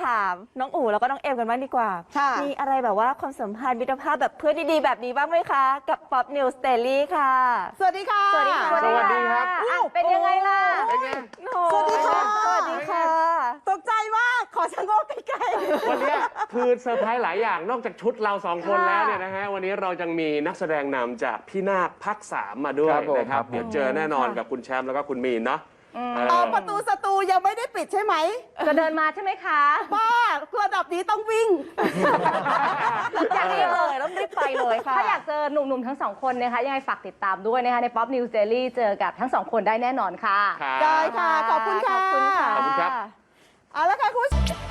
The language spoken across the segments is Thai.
ถามน้องอู๋แล้วก็น้องเอมกันบ้างดีกว่า ค่ะ มีอะไรแบบว่าความสัมพันธ์มิตรภาพแบบเพื่อนดีๆแบบนี้บ้างไหมคะ กับ Pop News Daily ค่ะ สวัสดีค่ะ สวัสดีค่ะสวัสดีครับอะเป็นยังไงล่ะเป็นไง โอ้สวัสดีค่ะ สวัสดีค่ะ ตกใจมาก ขอชะโงกใกล้วันเนี้ยคือเซอร์ไพรส์หลายอย่างนอกจากชุดเราสองคนแล้วเนี่ยนะฮะวันนี้เรายังมีนักแสดงนำจากพี่นาคพักสามมาด้วยครับผมนะครับ ครับผม เดี๋ยวเจอแน่นอนกับคุณแชมป์แล้วก็คุณมีนเนาะเอๆอประตูสตูยังไม่ได้ปิดใช่ไหมจะเดินมาใช่ไหมคะ บ้าระดับนี้ต้องวิ่ง อยากรีบเลยต้องรีบไปเลยค่ะ ถ้าอยากเจอหนุ่มๆทั้งสองคนนะคะยังไงฝากติดตามด้วยนะคะใน Pop News Daily เจอกับทั้งสองคนได้แน่นอนค่ะ ครับ ได้ค่ะ ขอบคุณค่ะขอบคุณค่ะ ขอบคุณครับ เอาละค่ะคุณผู้ชม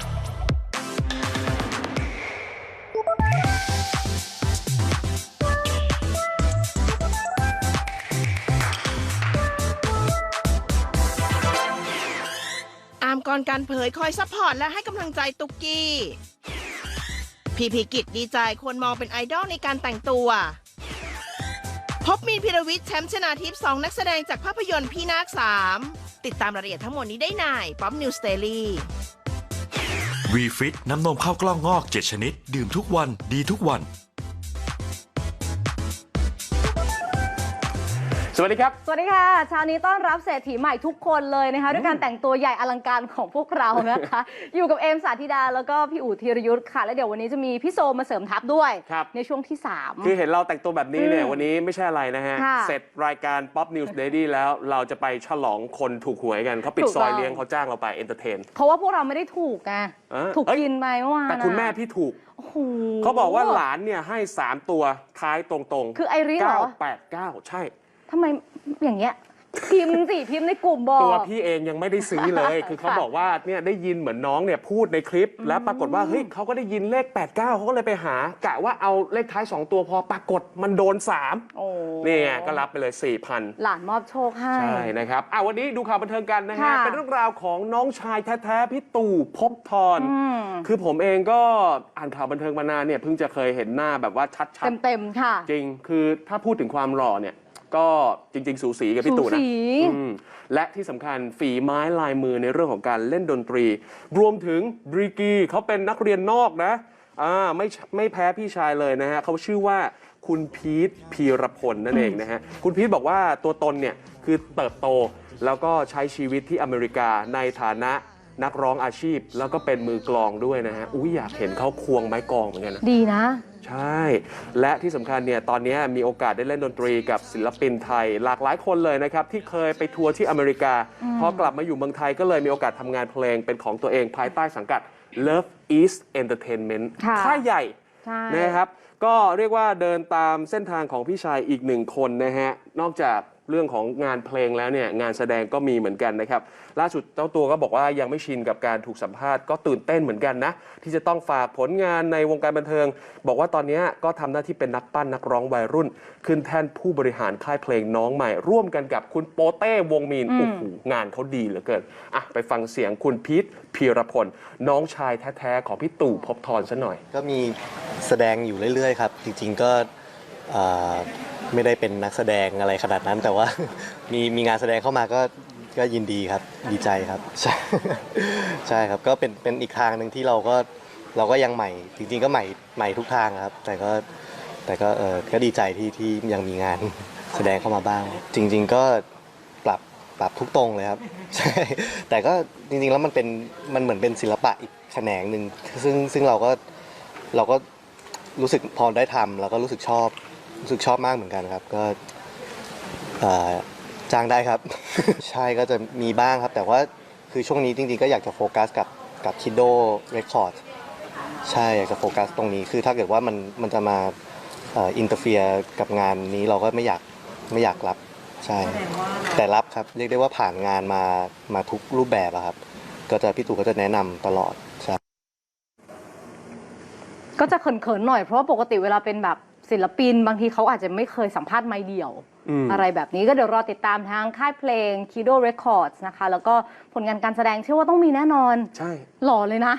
กรการเผยคอยซัพพอร์ตและให้กำลังใจตุกกี้ พีพีกิจดีใจควรมองเป็นไอดอลในการแต่งตัว พบมีนพิรวิทย์แชมป์ชนาทิพย์สองนักแสดงจากภาพยนตร์พี่นาคสามติดตามรายละเอียดทั้งหมดนี้ได้ในป๊อปนิวสเตอรี่วีฟิตน้ำนมข้าวกล้องงอก 7 ชนิด ดื่มทุกวันดีทุกวัน สวัสดีครับ สวัสดีค่ะเช้านี้ต้อนรับเศรษฐีใหม่ทุกคนเลยนะคะ ด้วยการแต่งตัวใหญ่อลังการของพวกเรานะคะ อยู่กับเอมสาธิดาแล้วก็พี่อู๋ธีรยุทธ์ค่ะ แล้วเดี๋ยววันนี้จะมีพี่โซมาเสริมทัพด้วย ครับ ในช่วงที่ 3 คือเห็นเราแต่งตัวแบบนี้เนี่ยอืมวันนี้ไม่ใช่อะไรนะฮะ ค่ะเสร็จรายการ Pop News Daily แล้วเราจะไปฉลองคนถูกหวยกันเขาปิดถูกซอยต้อง เลี้ยงเขาจ้างเราไปเอนเตอร์เทน เพราะว่าพวกเราไม่ได้ถูกไงเออถูกเอ้ย กินไปเมื่อวานแต่คุณอะแม่พี่ถูก โอ้โห เขาบอกว่าหลานเนี่ยให้ 3 ตัวท้ายตรงๆคือไอริสเหรอ 989 ใช่ ทำไมอย่างเงี้ยพิมพ์สิพิมพ์ในกลุ่มบอก ตัวพี่เองยังไม่ได้ซื้อเลย คือเขาค่ะ บอกว่าเนี่ยได้ยินเหมือนน้องเนี่ยพูดในคลิป แล้วปรากฏว่าเฮ้ยเขาก็ได้ยินเลข 89เขาก็เลยไปหากะว่าเอาเลขท้าย 2 ตัวพอปรากฏมันโดน3โอ้นี่ไงก็รับไปเลย 4,000 หลานมอบโชคให้ ใช่นะครับอะวันนี้ดูข่าวบันเทิงกันนะฮะ ค่ะเป็นเรื่องราวของน้องชายแท้ๆพี่ตู่ภพบทร อืม คือผมเองก็อ่านข่าวบันเทิงมานานเนี่ยเพิ่งจะเคยเห็นหน้าแบบว่าชัดๆเต็มๆค่ะจริง คือถ้าพูดถึงความหล่อเนี่ย ก็จริง ๆ สูสีกับพี่ตู่นะสูสี อืมและที่สำคัญฝีไม้ลายมือในเรื่องของการเล่นดนตรี รวมถึงบริกีเขาเป็นนักเรียนนอกนะอ่าไม่ไม่แพ้พี่ชายเลยนะฮะเขาชื่อว่าคุณพีทพีรพลนั่นเองนะฮะคุณพีทบอกว่าตัวตนเนี่ยคือเติบโตแล้วก็ใช้ชีวิตที่อเมริกาในฐานะนักร้องอาชีพ แล้วก็เป็นมือกลองด้วยนะฮะอุ้ยอยากเห็นเขาควงไม้กลองเหมือนกันนะ ดีนะ ใช่ และที่สำคัญเนี่ยตอนนี้มีโอกาสได้เล่นดนตรีกับศิลปินไทย หลากหลายคนเลยนะครับ ที่เคยไปทัวร์ที่อเมริกา พอกลับมาอยู่เมืองไทยก็เลยมีโอกาสทำงานเพลงเป็นของตัวเองภายใต้สังกัด Love East Entertainment ค่ะ ค่ายใหญ่ ใช่ นะครับ ก็เรียกว่าเดินตามเส้นทางของพี่ชายอีกหนึ่งคนนะฮะ นอกจาก เรื่องของงานเพลงแล้วเนี่ยงานแสดงก็มีเหมือนกันนะครับล่าสุดเจ้าตัวก็บอกว่ายังไม่ชินกับการถูกสัมภาษณ์ก็ตื่นเต้นเหมือนกันนะที่จะต้องฝากผลงานในวงการบันเทิง บอกว่าตอนนี้ก็ทำหน้าที่เป็นนักปั้นนักร้องวัยรุ่น ขึ้นแท่นผู้บริหารค่ายเพลงน้องใหม่ ร่วมกันกับคุณโปเต้วงมีนอืมโอ้โหงานเขาดีเหลือเกินอะไปฟังเสียงคุณพีทพีรพลน้องชายแท้ๆของพี่ตู่ภพบทรซะหน่อย ก็มีแสดงอยู่เรื่อยๆครับ จริงๆก็เอ่อ ไม่ได้เป็นนักแสดงอะไรขนาดนั้น แต่ว่า มีมีงานแสดงเข้ามาก็ก็ยินดีครับดีใจครับ ใช่ใช่ครับก็เป็นเป็นอีกทางหนึ่งที่เราก็เราก็ยังใหม่ จริงๆก็ใหม่ใหม่ทุกทางครับ แต่ก็แต่ก็เออก็ดีใจที่ที่ยังมีงานแสดงเข้ามาบ้าง จริง ๆก็ปรับปรับทุกตรงเลยครับใช่แต่ก็จริงๆแล้วมันเป็นมันเหมือนเป็นศิลปะอีกแขนงหนึ่งซึ่งซึ่งเราก็เราก็รู้สึกพอได้ทำเราก็รู้สึกชอบ รู้สึกชอบมากเหมือนกันครับ ก็เอ่อจ้างได้ครับ ใช่ก็จะมีบ้างครับ แต่ว่าคือช่วงนี้จริงๆก็อยากจะโฟกัสกับกับ Kido Record ใช่อยากจะโฟกัสตรงนี้คือถ้าเกิดว่ามันมันจะมาอินเตอร์เฟียกับงานนี้เราก็ไม่อยากไม่อยากรับใช่แต่รับครับเรียกได้ว่าผ่านงานมามาทุกรูปแบบอะครับ ก็จะพี่ตู่ก็จะแนะนำตลอดใช่ ก็จะเขินๆหน่อยเพราะว่าปกติเวลาเป็นแบบ ศิลปิน บางทีเขาอาจจะไม่เคยสัมภาษณ์ไม่เดี่ยว อืม อะไรแบบนี้ก็เดี๋ยวรอติดตามทางค่ายเพลง Kido Records นะคะ แล้วก็ผลงานการแสดงเชื่อว่าต้องมีแน่นอน ใช่ หล่อเลยนะ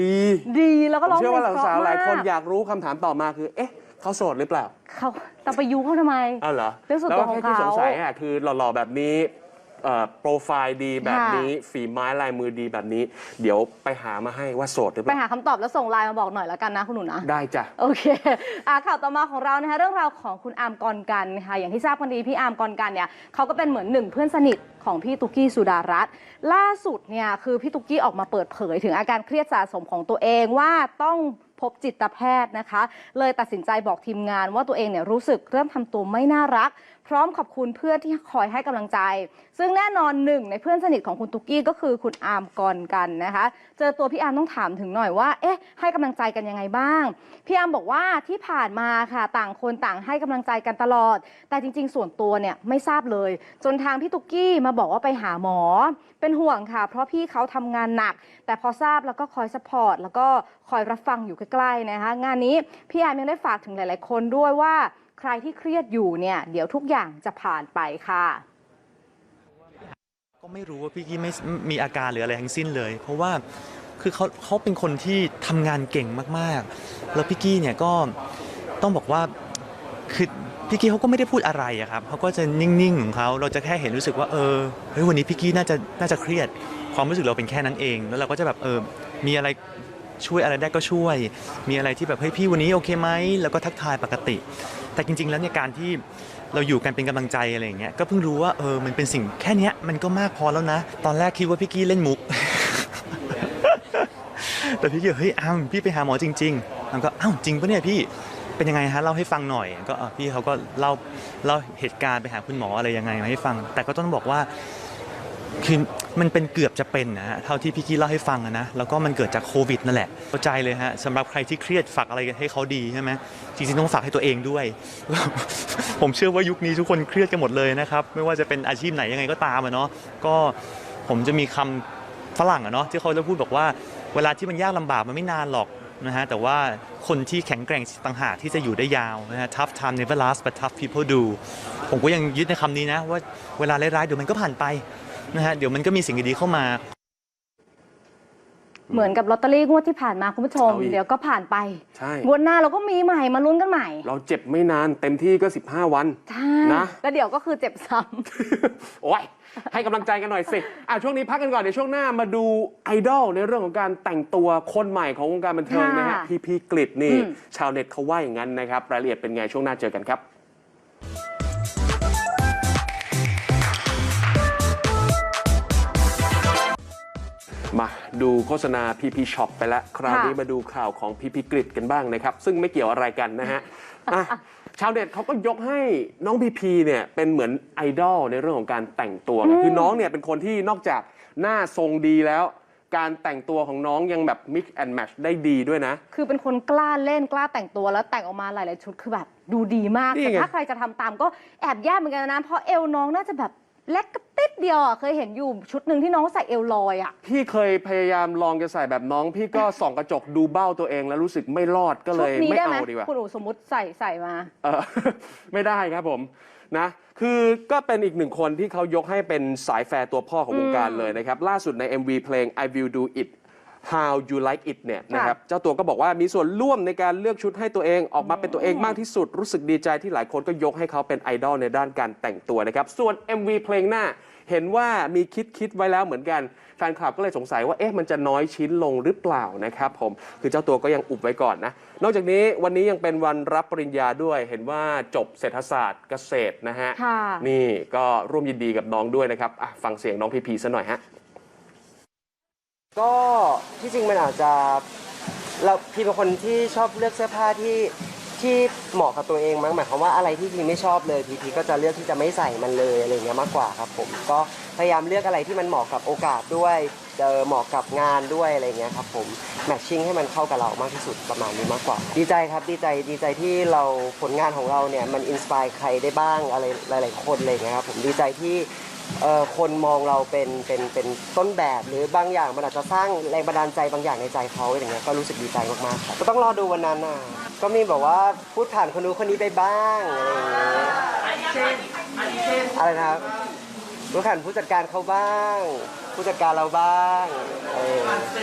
ดีดีแล้วผก็มร้องเชื่อเพลว่างเพราะสาวๆหลายคนมากอยากรู้คำถามต่อมาคือ เอ๊ะ เขาโสดหรือเปล่าเขาแต่ไปยุเขาทำไม อ้าวเหรอ เรื่องส่วนแล้วตัวก็ของแค่ที่เขาสงสัยอะคือหล่อๆแบบนี้เอ่อ โปรไฟล์ดีแบบนี้ ฝีไม้ลายมือดีแบบนี้ เดี๋ยวไปหามาให้ว่าโสดหรือเปไปล่า หาคำตอบแล้วส่งไลน์มาบอกหน่อยแล้วกันนะคุณหนูนะ ได้จ้ะ โอเคอะข่าวต่อมาของเรานะคะเรื่องราวของคุณอาร์มกรกันค่ะ อย่างที่ทราบกันดีพี่อาร์มกรกันเนี่ยเขาก็เป็นเหมือนหนึ่งเพื่อนสนิทของพี่ตุกกี้สุดารัตน์ล่าสุดเนี่ยคือพี่ตุกกี้ออกมาเปิดเผยถึงอาการเครียดสะสมของตัวเองว่าต้องพบจิตแพทย์นะคะ เลยตัดสินใจบอกทีมงานว่าตัวเองเนี่ยรู้สึกเริ่มทำตัวไม่น่ารักพร้อมขอบคุณเพื่อนที่คอยให้กำลังใจ ซึ่งแน่นอนหนึ่งในเพื่อนสนิทของคุณตุกกี้ก็คือคุณอาร์มกรกันนะคะ เจอตัวพี่อาร์มต้องถามถึงหน่อยว่า เอ๊ะ ให้กำลังใจกันยังไงบ้าง พี่อาร์มบอกว่าที่ผ่านมาค่ะต่างคนต่างให้กำลังใจกันตลอด แต่จริง ๆ ส่วนตัวเนี่ยไม่ทราบเลย จนทางพี่ตุกกี้มาบอกว่าไปหาหมอ เป็นห่วงค่ะ เพราะพี่เขาทำงานหนัก แต่พอทราบแล้วก็คอยสปอร์ตแล้วก็คอยรับฟังอยู่ใกล้ๆนะคะงานนี้พี่อาร์มยังได้ฝากถึงหลาย ๆ คนด้วยว่า ใครที่เครียดอยู่เนี่ย เดี๋ยวทุกอย่างจะผ่านไปค่ะ ก็ไม่รู้ว่าพี่กี้ไม่มีอาการหรืออะไรทั้งสิ้นเลย เพราะว่าคือเขาเขาเป็นคนที่ทำงานเก่งมากๆ แล้วพี่กี้เนี่ยก็ต้องบอกว่าคือพี่กี้เขาก็ไม่ได้พูดอะไรอะครับเขาก็จะนิ่งๆของเขาเราจะแค่เห็นรู้สึกว่าเออเฮ้ยวันนี้พี่กี้น่าจะน่าจะเครียด ความรู้สึกเราเป็นแค่นั้นเอง แล้วเราก็จะแบบเออมีอะไรช่วยอะไรได้ก็ช่วย มีอะไรที่แบบเฮ้ยพี่วันนี้โอเคไหมแล้วก็ทักทายปกติ แต่จริง ๆ แล้วเนี่ยการที่เราอยู่กันเป็นกำลังใจอะไรอย่างเงี้ยก็เพิ่งรู้ว่าเออมันเป็นสิ่งแค่เนี้ยมันก็มากพอแล้วนะ ตอนแรกคิดว่าพี่กี้เล่นมุก แต่พี่กี้เฮ้ยอ้าวพี่ไปหาหมอจริงๆแล้วก็อ้าวจริงปะเนี่ยพี่เป็นยังไงฮะเล่าให้ฟังหน่อยก็อะพี่เขาก็เล่าเล่าเหตุการณ์ไปหาคุณหมออะไรยังไงมาให้ฟัง แต่ก็ต้องบอกว่า คือมันเป็นเกือบจะเป็นนะฮะเท่าที่พี่กี้เล่าให้ฟังอะนะแล้วก็มันเกิดจากโควิดนั่นแหละเข้าใจเลยฮะสำหรับใครที่เครียดฝากอะไรให้เขาดีใช่ไหมจริงๆต้องฝากให้ตัวเองด้วย ผมเชื่อว่ายุคนี้ทุกคนเครียดกันหมดเลยนะครับไม่ว่าจะเป็นอาชีพไหนยังไงก็ตามอะเนาะก็ผมจะมีคำฝรั่งอะเนาะที่เขาจะพูดบอกว่า เวลาที่มันยากลำบากมันไม่นานหรอกนะฮะแต่ว่าคนที่แข็งแกร่งต่างหากที่จะอยู่ได้ยาวนะฮะ tough time never last but tough people do ผมก็ยังยึดในคำนี้นะว่าเวลาร้ายๆเดี๋ยวมันก็ผ่านไป นะฮะเดี๋ยวมันก็มีสิ่งดีๆเข้ามา เหมือนกับลอตเตอรี่งวดที่ผ่านมาคุณผู้ชม เอาอีก เดี๋ยวก็ผ่านไปใช่ งวดหน้าเราก็มีใหม่มาลุ้นกันใหม่เราเจ็บไม่นานเต็มที่ก็ 15 วัน ใช่นะ แล้วเดี๋ยวก็คือเจ็บซ้ำโอ้ยให้กำลังใจกันหน่อยสิ อะช่วงนี้พักกันก่อนเดี๋ยวช่วงหน้ามาดูไอดอลในเรื่องของการแต่งตัวคนใหม่ของวงการบันเทิงนะฮะค่ะพี่พีกฤษนี่อืมชาวเน็ตเขาว่าอย่างนั้นนะครับ รายละเอียดเป็นไงช่วงหน้าเจอกันครับ มาดูโฆษณา PP Shop ไปแล้ว คราวนี้ค่ะมาดูข่าวของ PP กริดกันบ้างนะครับ ซึ่งไม่เกี่ยวอะไรกันนะฮะอะชาวเน็ตเขาก็ยกให้น้องพีพีเนี่ยเป็นเหมือนไอดอลในเรื่องของการแต่งตัวไงคือน้องเนี่ยเป็นคนที่นอกจากหน้าทรงดีแล้ว การแต่งตัวของน้องยังแบบ mix and match ได้ดีด้วยนะ คือเป็นคนกล้าเล่นกล้าแต่งตัวแล้วแต่งออกมาหลาย ๆ ชุดคือแบบดูดีมาก นี่แต่ไง ถ้าใครจะทำตามก็แอบแย่เหมือนกันนะ เพราะเอวน้องน่าจะแบบ เล็กกระติดเดียวอะเคยเห็นอยู่ชุดหนึ่งที่น้องใส่เอวลอยอะ พี่เคยพยายามลองจะใส่แบบน้อง พี่ก็ส่องกระจกดูเบ้าตัวเองแล้วรู้สึกไม่รอดก็เลชุดยนี้ไม่ได้ไหมเอาดีกว่า คุณหนูสมมติใส่ใส่มา เออ ไม่ได้ครับผมนะคือก็เป็นอีกหนึ่งคนที่เขายกให้เป็นสายแฟร์ตัวพ่อของวงการเลยนะครับ ล่าสุดใน MV เพลง I Will Do It How You Like It เนี่ยนะครับเจ้าตัวก็บอกว่ามีส่วนร่วมในการเลือกชุดให้ตัวเองออกมาเป็นตัวเองมากที่สุดรู้สึกดีใจที่หลายคนก็ยกให้เขาเป็นไอดอลในด้านการแต่งตัวนะครับ ส่วน MV เพลงหน้า เห็นว่ามีคิดคิดไว้แล้วเหมือนกันแฟนคลับก็เลยสงสัยว่าเอ๊ะมันจะน้อยชิ้นลงหรือเปล่านะครับผมคือเจ้าตัวก็ยังอุบไว้ก่อนนะ นอกจากนี้วันนี้ยังเป็นวันรับปริญญาด้วย เห็นว่าจบเศรษฐศาสตร์เกษตรนะฮะค่ะนี่ก็ร่วมยินดีกับน้องด้วยนะครับอะฟังเสียงน้องพีพีซะหน่อยฮะ ก็ที่จริงมันอาจจะเราพี่เป็นคนที่ชอบเลือกเสื้อผ้าที่ที่เหมาะกับตัวเองมั้งหมายความว่าอะไรที่พี่ไม่ชอบเลยพี่พีก็จะเลือกที่จะไม่ใส่มันเลยอะไรอย่างเงี้ยมากกว่าครับผมก็พยายามเลือกอะไรที่มันเหมาะกับโอกาสด้วยเออเหมาะกับงานด้วยอะไรอย่างเงี้ยครับผมแมทชิ่งให้มันเข้ากับเรามากที่สุดประมาณนี้มากกว่า ดีใจครับดีใจดีใจที่เราผลงานของเราเนี่ยมันอินสปายใครได้บ้างอะไรหลาย ๆ คนอะไรอย่างเงี้ยครับผมดีใจที่ เอ่อคนมองเราเป็นเป็นเป็นต้นแบบหรือบางอย่างมันอาจจะสร้างแรงบันดาลใจบางอย่างในใจเขาอย่างเงี้ยก็รู้สึกดีใจมากๆครับก็ต้องรอดูวันนั้นน่ะก็มีแบบว่าพูดผ่านคนนู้นคนนี้ไปบ้างอะไรอย่างเงี้ยอะไรนะครับพูดผ่านผู้จัดการเขาบ้าง ผู้จัดการเราบ้างเออ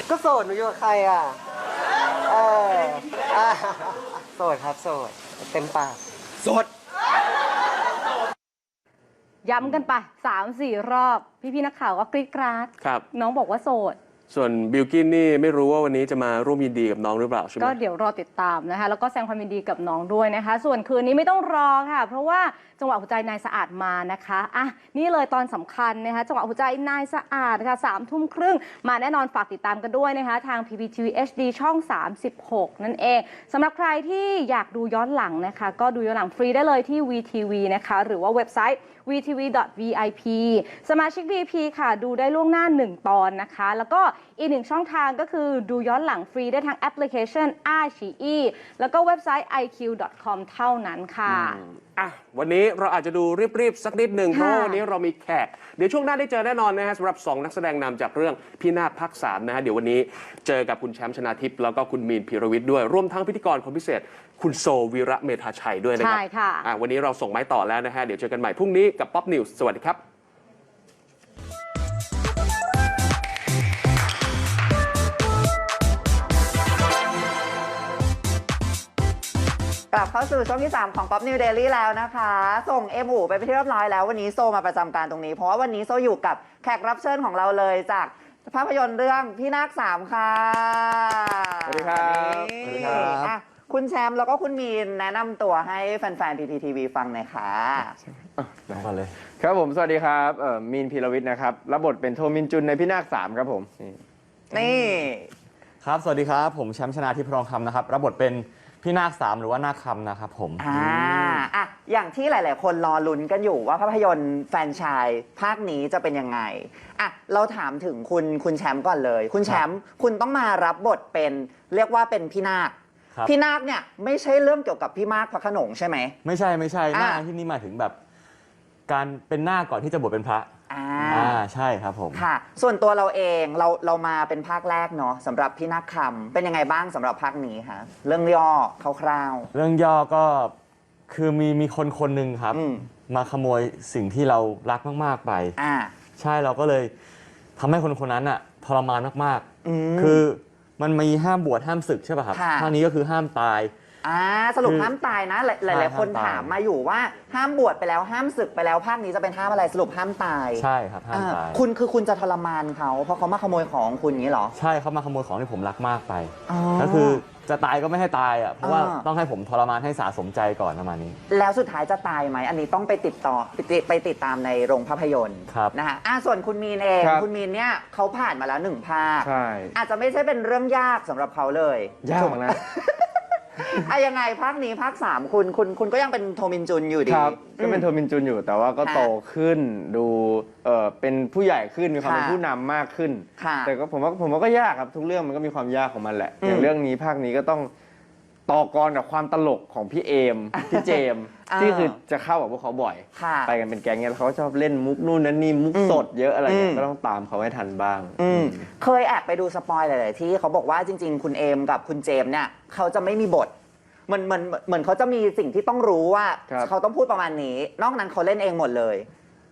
ก็โสดหนูอยู่กับใครอะเอออะโสดครับโสดเต็มปากโสด ย้ำกันไป3-4รอบ พี่ๆนักข่าวก็กรี๊ดกราดครับ น้องบอกว่าโสด ส่วนบิลกินนี่ไม่รู้ว่าวันนี้จะมาร่วมยินดีกับน้องหรือเปล่าใช่ไหม ก็เดี๋ยวรอติดตามนะคะ แล้วก็แสดงความยินดีกับน้องด้วยนะคะ ส่วนคืนนี้ไม่ต้องรอค่ะ เพราะว่า จังหวะหัวใจนายสะอาดมานะคะอะนี่เลยตอนสำคัญนะคะจังหวะหัวใจนายสะอาดค่ะสามทุ่มครึ่งมาแน่นอนฝากติดตามกันด้วยนะคะทาง PPTV HD ช่อง 36 นั่นเองสำหรับใครที่อยากดูย้อนหลังนะคะ ก็ดูย้อนหลังฟรีได้เลยที่ VTV นะคะ หรือว่าเว็บไซต์ vtv.vip สมาชิก VIP ค่ะ ดูได้ล่วงหน้า 1 ตอนนะคะ แล้วก็ อีกหนึ่งช่องทางก็คือดูย้อนหลังฟรีได้ทางแอปพลิเคชัน i อ e แล้วก็เว็บไซต์ iq.com เท่านั้นค่ะอะ วันนี้เราอาจจะดูรีบๆ สักนิดหนึ่งเพค่ะราะว่าวันนี้เรามีแขก เดี๋ยวช่วงหน้าได้เจอแน่นอนนะฮะสำหรับ 2 นักแสดงนำจากเรื่องพี่นาคภาคสามนะฮะเดี๋ยววันนี้เจอกับคุณแชมป์ชนาทิพย์แล้วก็คุณมีนพีรวิทย์ด้วยรวมทั้งพิธีกรคนพิเศษ คุณโซวีระเมธาชัยด้วยนะครัใช่ค่ะอะวันนี้เราส่งไม้ต่อแล้วนะฮะเดี๋ยวเจอกันใหม่พรุ่งนี้กับป๊อปนิวส์สวัสดีครับ ลับเข้าสู่ช่วงที่ 3 ของ Pop New Daily แล้วนะคะ ส่งเอ็มอูไปไปนที่เรียบร้อยแล้ว วันนี้โซมาประจำการตรงนี้ เพราะว่าวันนี้โซอยู่กับแขกรับเชิญของเราเลยจากภาพยนตร์เรื่องพี่นาคสามค่ะสวัสดีครับนี่สวัสดีครับ อะคุณแชมป์แล้วก็คุณมีนแนะนำตัวให้แฟนๆ PPTV ฟังหน่อยค่ะน้องก่อนเลย ครับผม สวัสดีครับเอ่อมีนพีรวิทย์นะครับ รับบทเป็นโทมินจุนในพี่นาคสามครับผมนี่ นี่ ครับ สวัสดีครับ ผมแชมป์ชนาทิพย์รองคำนะครับ รับบทเป็น พี่นาคสามหรือว่านาคคำนะครับผม อ่าอะอย่างที่หลาย ๆ คนรอลุ้นกันอยู่ว่าภาพยนตร์แฟรนไชายภาคนี้จะเป็นยังไงอะเราถามถึงคุณคุณแชมป์ก่อนเลย คุณแชมป์คุณต้องมารับบทเป็นเรียกว่าเป็นพี่นาคครับ พี่นาคเนี่ยไม่ใช่เรื่องเกี่ยวกับพี่มากพระโขนงใช่ไหม ไม่ใช่ไม่ใช่อ่าหน้าที่นี่หมายถึงแบบ การเป็นหน้าคก่อนที่จะบวชเป็นพระ อ่าอ่าใช่ครับผม ค่ะ ส่วนตัวเราเองเราเรามาเป็นภาคแรกเนาะสำหรับพี่นาคคำเป็นยังไงบ้างสำหรับภาคนี้คะเรื่องย่อคร่าว เรื่องย่อก็คือมีมีคนคนหนึ่งครับ อืม มาขโมยสิ่งที่เรารักมาก ๆ ไป ๆอ่า ใช่เราก็เลยทำให้คนคนนั้นอะทรมานมากอืมๆ คือมันมีห้ามบวชห้ามศึกใช่ป่ะครับค่ะท่านี้ก็คือห้ามตาย อ่าสรุปคือห้ามตายนะหลายหลายหลายใช่คนห้ามตายถามมาอยู่ว่าห้ามบวชไปแล้วห้ามศึกไปแล้วภาคนี้จะเป็นห้ามอะไรสรุปห้ามตายใช่ครับห้ามอ่าตายคุณคือคุณจะทรมานเขาเพราะเขามาขโมยของคุณนี้เหรอ ใช่เขามาขโมยของที่ผมรักมากไปอ๋อก็คือจะตายก็ไม่ให้ตายอะเพราะว่าอ่า ต้องให้ผมทรมานให้สาสมใจก่อนประมาณนี้ แล้วสุดท้ายจะตายไหม อันนี้ต้องไปติดต่อไปติดไปติดตามในโรงภาพยนตร์ครับ นะคะอ่าส่วนคุณมีนเองครับคุณมีนเนี่ยเขาผ่านมาแล้วหนึ่งภาค ใช่อาจจะไม่ใช่เป็นเรื่องยากสำหรับเขาเลยยากนะ อะยังไงภาคนี้ภาคสามคุณคุณคุณก็ยังเป็นโทมินจุนอยู่ดีครับก็เป็นโทมินจุนอยู่แต่ว่าก็ค่ะโตขึ้นดูเออเป็นผู้ใหญ่ขึ้นมีความค่ะเป็นผู้นำมากขึ้นค่ะแต่ก็ผมว่าผมว่าก็ยากครับทุกเรื่องมันก็มีความยากของมันแหละอืมอย่างเรื่องนี้ภาคนี้ก็ต้องต่อกรกับความตลกของพี่เอมพี่เจมส์อ่า ที่คือจะเข้ากับพวกเขาบ่อย ค่ะไปกันเป็นแก๊งเนี่ยแล้วเขาก็ชอบเล่นมุกนู่นนั่นนี่มุกสดเยอะอะไรเงี้อืยม ก็ต้องตามเขาให้ทันบ้าง อืมเคยแอบไปดูสปอยหลาย ๆ ที่เขาบอกว่าจริง ๆ คุณเอมกับคุณเจมส์เนี่ยเขาจะไม่มีบทเหมือนเหมือนเหมือนเขาจะมีสิ่งที่ต้องรู้ว่า ครับ เขาต้องพูดประมาณนี้ นอกนั้นเขาเล่นเองหมดเลย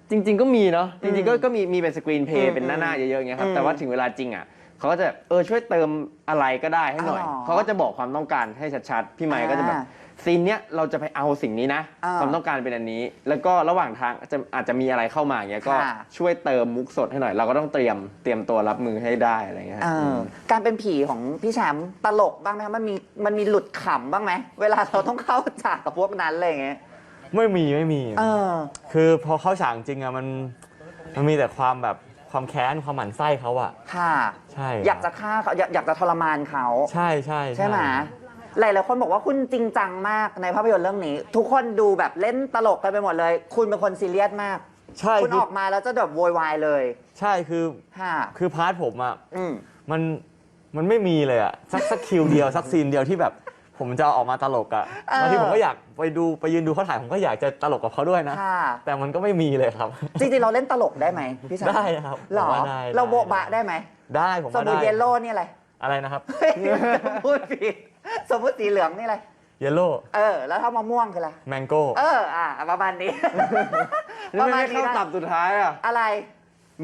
จริง ๆ ก็มีเนาะจริง ๆ ก็อืมก็มีมีเป็นสกรีนเพอืย์มเป็นหน้าๆเยอะๆอย่างเงี้ยครัอืบมแต่ว่าถึงเวลาจริงอะเขาก็จะเออช่วยเติมอะไรก็ได้ให้หน่อยอ๋อเขาก็จะบอกความต้องการให้ชัดๆพี่ไมค์ก็จะแบบอ่า ซีนเนี้ยเราจะไปเอาสิ่งนี้นะอ่าความต้องการเป็นอันนี้ แล้วก็ระหว่างทางจะอาจจะมีอะไรเข้ามาอย่างเงี้ยก็ค่ะ ช่วยเติมมุกสดให้หน่อย เราก็ต้องเตรียมเตรียมตัวรับมือให้ได้อะไรเงี้ยเอฮะออการเป็นผีของพี่แชมป์ตลกบ้างไหมคะมันมีมันมีหลุดขำบ้างไหมเวลาเราต้องเข้าฉากกับพวกนั้นอะไรอย่างเงี้ยไม่มีไม่มี เออ คือพอเข้าฉากจริงอะมันมันมีแต่ความแบบความแค้นความหมั่นไส้เขาอะค่ะ ใช่อยากจะฆ่าเขาอยากอยากจะทรมานเขา ใช่ใช่ใช่ไหม หลายหลายๆคนบอกว่าคุณจริงจังมากในภาพยนตร์เรื่องนี้ ทุกคนดูแบบเล่นตลกกันไปหมดเลย คุณเป็นคนซีเรียสมาก ใช่คุณคือออกมาแล้วจะแบบโวยวายเลยใช่คือค่ะคือพาร์ทผมอะอืม มันมันไม่มีเลยอะสักสักคิวเดียวสักซีนเดียวที่แบบ ผมจะเอาออกมาตลกอะเออ บางทีผมก็อยากไปดูไปยืนดูเขาถ่ายผมก็อยากจะตลกกับเขาด้วยนะ ค่ะ แต่มันก็ไม่มีเลยครับ จริงๆ เราเล่นตลกได้ไหมพี่แชมป์ได้นะครับหรอผมว่าได้เราได้โบะบะได้ไหมได้ผมสว่าบู่ได้เยลโล่นี่อะไรอะไรนะครับ พูดผิด สมมติสีเหลืองนี่อะไร เยลโล่เออ แล้วถ้ามะม่วงคืออะไร แมงโก้เออ อะประมาณนี้ แล้วประมาณไม่นี้เข้านะตับสุดท้ายอะ อะไร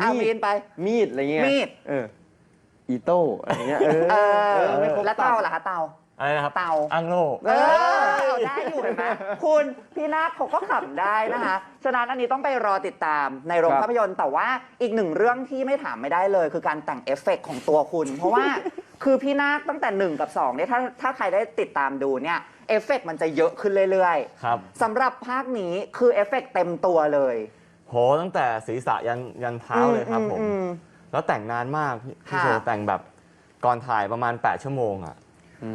อะมีด มีนไป มีดอะไรเงี้ยมีด เอออีโต้อะไรเงี้ยเออเออไม่ครบแล้วตับเตาล่ะคะเตา อะไรนะครับเตาอังโลเออได้อยู่เห็นไหมคุณพี่นาคเขาก็ขำได้นะคะ ฉะนั้นอันนี้ต้องไปรอติดตามในโรงครับ ภาพยนตร์ แต่ว่าอีกหนึ่งเรื่องที่ไม่ถามไม่ได้เลย คือการแต่งเอฟเฟกต์ของตัวคุณ เพราะว่าคือพี่นาคตั้งแต่ 1 กับ2เนี่ยถ้าถ้าใครได้ติดตามดูเนี่ยเอฟเฟกต์มันจะเยอะขึ้นเรื่อยครับ ๆสำหรับภาคนี้คือเอฟเฟกต์เต็มตัวเลยโหตั้งแต่ศีรษะยันยันเท้าเลยครับผม อือืแล้วแต่งนานมากพี่พี่ค่ะ โชว์แต่งแบบก่อนถ่ายประมาณ 8 ชั่วโมงอะ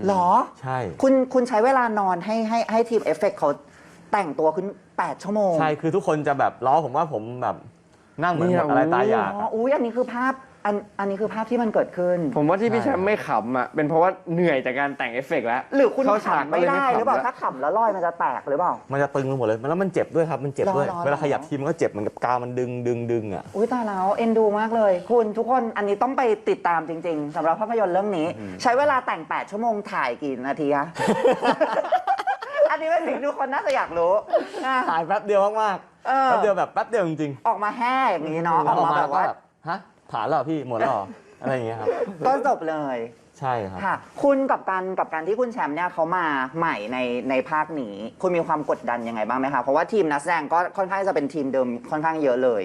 หรอ ใช่ คุณคุณใช้เวลานอนให้ให้ให้ทีมเอฟเฟกต์เขาแต่งตัวขึ้น 8 ชั่วโมงใช่คือทุกคนจะแบบล้อผมว่าผมแบบนั่งเหมือนหมดอะไรตายอยากอ๋ออะ อุ้ยอันนี้คือภาพ อันอันนี้คือภาพที่มันเกิดขึ้น ผมว่าที่พี่ใช่แชมป์ไม่ขำอะเป็นเพราะว่าเหนื่อยจากการแต่งเอฟเฟกต์แล้วหรือคุณเข้าฉากขำก็ไม่เลยได้ไม่หรือเปล่าขำแล้วถ้าขำแล้วรอยมันจะแตกหรือเปล่า มันจะตึงไปหมดเลยแล้วมันเจ็บด้วยครับมันเจ็บด้วยหรอหรอเวลาขยับทีมันก็เจ็บเหมือนกับกาวมันดึงดึงดึงอะ อุ้ยตายแล้วเอ็นดูมากเลย คุณทุกคนอันนี้ต้องไปติดตามจริง ๆสำหรับภาพยนตร์เรื่องนี้ ใช้เวลาแต่ง 8 ชั่วโมงถ่ายกี่นาทีคะ อันนี้เป็นสิ่งที่ทุกคนน่าจะอยากรู้อะ ถ่ายแป๊บเดียวมากเออๆแป๊บเดียวแบบแป๊บเดียวจริงออกมาแห้อย่างนี้ๆเนาะออกมาแบบว่า ฮะ ผ่านแล้วเหรอพี่หมดแล้วเหรออะไรอย่างเงี้ยครับ ก็จบเลยใช่ครับ ค่ะ คุณกับการกับการที่คุณแชมป์เนี่ยเขามาใหม่ในในภาคนี้ คุณมีความกดดันยังไงบ้างไหมคะเพราะว่าทีมนักแสดงก็ค่อนข้างจะเป็นทีมเดิมค่อนข้างเยอะเลย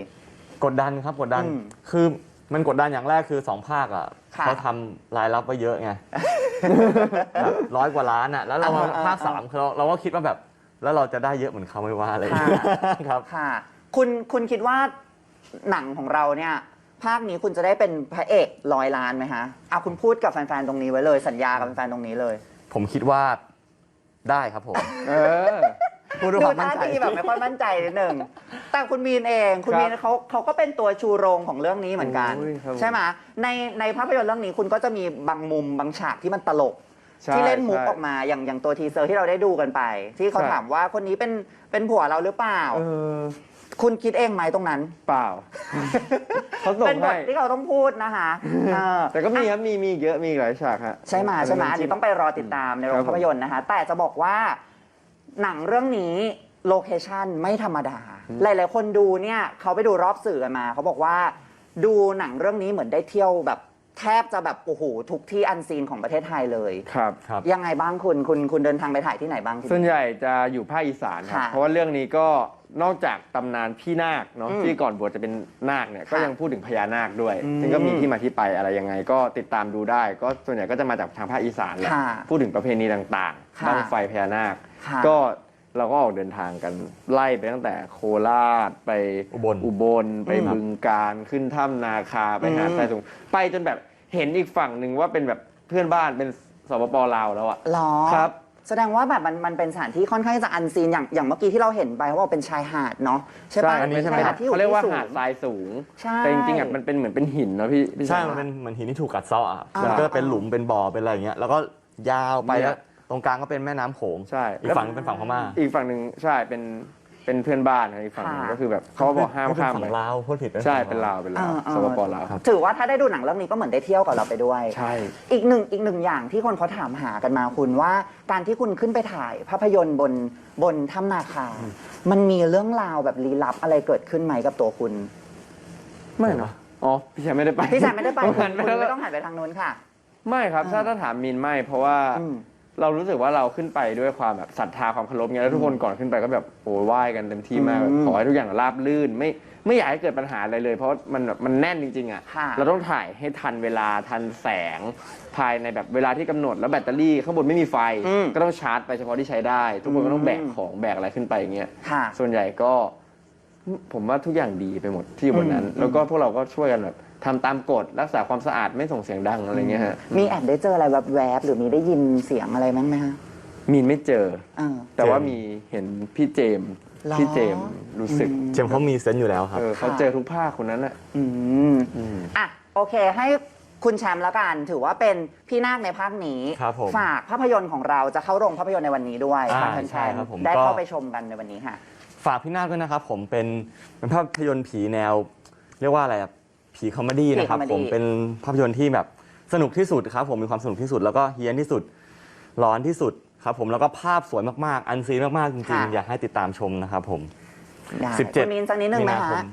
กดดันครับกดดันอืมคือมันกดดันอย่างแรกคือสองภาคอะค่ะ เขาทำรายรับไว้เยอะไง แบบร้อยกว่าล้านอะ แล้วเรามาอ่าอ่าภาคสามคือเราเราก็คิดว่าแบบ แล้วเราจะได้เยอะเหมือนเขาไหม่ว่าอะไรอย่างเงี้ยค่ะ ครับ ค่ะ คุณคุณคิดว่าหนังของเราเนี่ย ภาคนี้คุณจะได้เป็นพระเอกร้อยล้านไหมคะเอาคุณพูดกับแฟนๆตรงนี้ไว้เลย สัญญากับแฟนๆตรงนี้เลย ผมคิดว่าได้ครับผมเออพูดด้ดูวยความมั่ท่านใจ ทีแบบไม่ค่อยมั่นใจนิดหนึ่งแต่คุณมีนเองคุณครับมีนเขาเขาก็เป็นตัวชูโรงของเรื่องนี้เหมือนกัน โอ้ยครับผม ใช่ไหมในในภาพยนตร์เรื่องนี้คุณก็จะมีบางมุมบางฉากที่มันตลก ใช่ที่เล่นมุกใช่ ออกมาอย่างอย่างตัวทีเซอร์ที่เราได้ดูกันไป ที่เขาใช่ ถามว่าคนนี้เป็นเป็นผัวเราหรือเปล่า เออ คุณคิดเองไหมตรงนั้น เปล่า เขาส่งเป็นบทให้ ที่เราต้องพูดนะคะเออ แต่ก็มีครับ มีมีอีกเยอะ มีอีกหลายฉากฮะใช่ไหมใช่ไหมอันนี้ต้องไปรอติดตามในโรครังบผมภาพยนตร์นะคะ แต่จะบอกว่าหนังเรื่องนี้โลเคชั่นไม่ธรรมดา หลาย ๆ คนดูเนี่ยเขาไปดูรอบสื่อกันมา เขาบอกว่าดูหนังเรื่องนี้เหมือนได้เที่ยวแบบ แทบจะแบบโอ้โหทุกที่อันซีนของประเทศไทยเลย ครับครับ ยังไงบ้างคุณคุณคุณเดินทางไปถ่ายที่ไหนบ้างที ส่วนใหญ่จะอยู่ภาคอีสานครับ ค่ะเพราะว่าเรื่องนี้ก็นอกจากตำนานพี่นาคเนาะอืมที่ก่อนบวชจะเป็นนาคเนี่ยก็ค่ะยังพูดถึงพญานาคด้วยอืมซึ่งก็มีที่มาที่ไปอะไรยังไง ก็ติดตามดูได้ ก็ส่วนใหญ่ก็จะมาจากทางภาคอีสานแหละค่ะพูดถึงประเพณีต่างๆค่ะบ้างไฟพญานาค ค่ะก็เราก็ออกเดินทางกันไล่ไปตั้งแต่โคราชไปอุบล อุบลไปอืมบึงการขึ้นถ้ำนาคาไปหาดอืมทรายสูงไปจนแบบ เห็นอีกฝั่งหนึ่งว่าเป็นแบบเพื่อนบ้านเป็นสปปลาวแล้วอะ หรอครับ แสดงว่าแบบมันมันเป็นสถานที่ค่อนข้างจะอันซีนอย่างอย่างเมื่อกี้ที่เราเห็นไปเขาบอกเป็นชายหาดเนาะใช่ปะอันนี้ใช่ไหมชายคหารัดบที่อยู่เขาเรียกว่าที่สูงหาดทรายสูง ใช่ แต่จริงๆอะมันเป็นเหมือนเป็นหินเนาะพี่พี่ ใช่ชามันเป็นเหมือนหินที่ถูกกัดเซาะอะอ่ามั มันก็เป็นหลุม เป็นบ่อ เป็นอะไรอย่างเงี้ย แล้วก็ยาวไปเนี่ยแล้วตรงกลางก็เป็นแม่น้ำโขง ใช่อีกฝั่งนึงเป็นฝั่งพม่า อีกฝั่งหนึ่งใช่เป็น เป็นเพื่อนบ้านนะอีกฝั่งหนึงค่ะ ก็คือแบบเขาบอกห้ามเป็นข้ามฝั่ไปงลาวพูดผิดใช่เป็นลาวเป็นลาวเออเออสปปลาว ถือว่าถ้าได้ดูหนังเรื่องนี้ก็เหมือนได้เที่ยวกับเราไปด้วย ใช่ อีกหนึ่งอีกหนึ่งอย่างที่คนเขาถามหากันมาคุณว่าการที่คุณขึ้นไปถ่ายภาพยนตร์บนบนถ้ำนาคา มันมีเรื่องราวแบบลี้ลับอะไรเกิดขึ้นไหมกับตัวคุณ ไม่นะอ๋อพี่ชายไม่ได้ไปพี่แซมไม่ได้ไปประคุมาณณคุณนั้นไม่ต้องหันไปทางนู้นค่ะ ไม่ครับ ถ้าอ่าถ้าถามมินไม่เพราะว่าอืม เรารู้สึกว่าเราขึ้นไปด้วยความแบบศรัทธาความเคารพไงแล้วทุกคนก่อนขึ้นไปก็แบบโอ้ยไหว้กันเต็มที่มากอืมขอให้ทุกอย่างราบลื่น ไม่ไม่อยากให้เกิดปัญหาอะไรเลย เพราะมันแบบมันแน่นจริงๆอะค่ะ เราต้องถ่ายให้ทันเวลาทันแสง ภายในแบบเวลาที่กำหนดแล้วแบตเตอรี่ข้างบนไม่มีไฟ อืม ก็ต้องชาร์จไปเฉพาะที่ใช้ได้ ทุกคนก็ต้องแบกอืมของแบกอะไรขึ้นไปอย่างเงี้ย ค่ะ ส่วนใหญ่ก็ผมว่าทุกอย่างดีไปหมดที่อยู่บนนั้นอืมแล้วก็พวกเราก็ช่วยกันแบบ ทำตามกฎรักษาความสะอาดไม่ส่งเสียงดังอะไรเงี้ยฮะมีแอบได้เจออะไรแบบแวบๆหรือมีได้ยินเสียงอะไรบ้างไหมคะมีนไม่เจอเออแต่ว่าเจมส์มีเห็นพี่เจมส์หรอ พี่เจมส์รู้สึกอืมเจมส์เขามีเซนส์อยู่แล้วครับ เออเขาค่ะเจอทุกภาคคนนั้นอะอืมอืมอะโอเค ให้คุณแชมป์แล้วกัน ถือว่าเป็นพี่นาคในภาคนี้ ครับผมฝากภาพยนตร์ของเราจะเข้าโรงภาพยนตร์ในวันนี้ด้วยอ่าฝากแฟใช่นครับผมๆได้ก็เข้าไปชมกันในวันนี้ค่ะ ฝากพี่นาคด้วยนะครับผมเป็นเป็นภาพยนตร์ผีแนว เรียกว่าอะไรอะ ผีคอมเมดี้นะครับผีคอมเมดี้ ผมเป็นภาพยนตร์ที่แบบสนุกที่สุดครับผมมีความสนุกที่สุด แล้วก็เฮี้ยนที่สุดร้อนที่สุดครับผมแล้วก็ภาพสวยมากๆ อันซีนมากๆจริงค่ะๆอยากให้ติดตามชมนะครับผม ได้17 คุณมีนสักนิดนึงไหมมีนาคคะม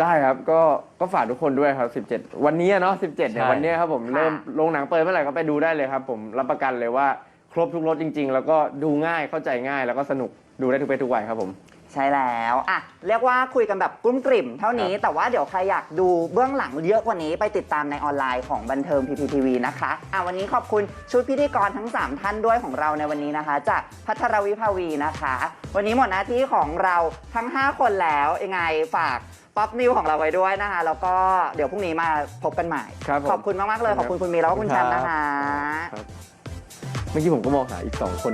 ได้ครับก็ก็ฝากทุกคนด้วยครับ 17 วันนี้อะเนาะ 17 เนี่ย ใช่ วันเนี้ยครับผมค่ะเริ่มโรงหนังเปิดเมื่อไหร่ก็ไปดูได้เลยครับผมรับประกันเลยว่าครบทุกรสจริง ๆ แล้วก็ดูง่ายเข้าใจง่ายแล้วก็สนุกดูได้ทุกเพศทุกวัยครับผม ใช่แล้วอะเรียกว่าคุยกันแบบกลุ้มกลิ่มเท่านี้ แต่ว่าเดี๋ยวใครอยากดูเบื้องหลังเยอะกว่านี้ไปติดตามในออนไลน์ของบันเทิง PPTV นะคะอะวันนี้ขอบคุณชุดพิธีกรทั้ง 3 ท่านด้วยของเราในวันนี้นะคะ จากพัทรวิภาวีนะคะ วันนี้หมดหน้าที่ของเราทั้ง 5 คนแล้วยังไงฝากป๊อปนิวของเราไว้ด้วยนะคะ แล้วก็เดี๋ยวพรุ่งนี้มาพบกันใหม่ ครับผมขอบคุณมาก ๆ เลย ขอบคุณคุณมีแล้วก็คุณแชมป์นะคะ ครับ เมื่อกี้ผมก็มองหาอีกสองคน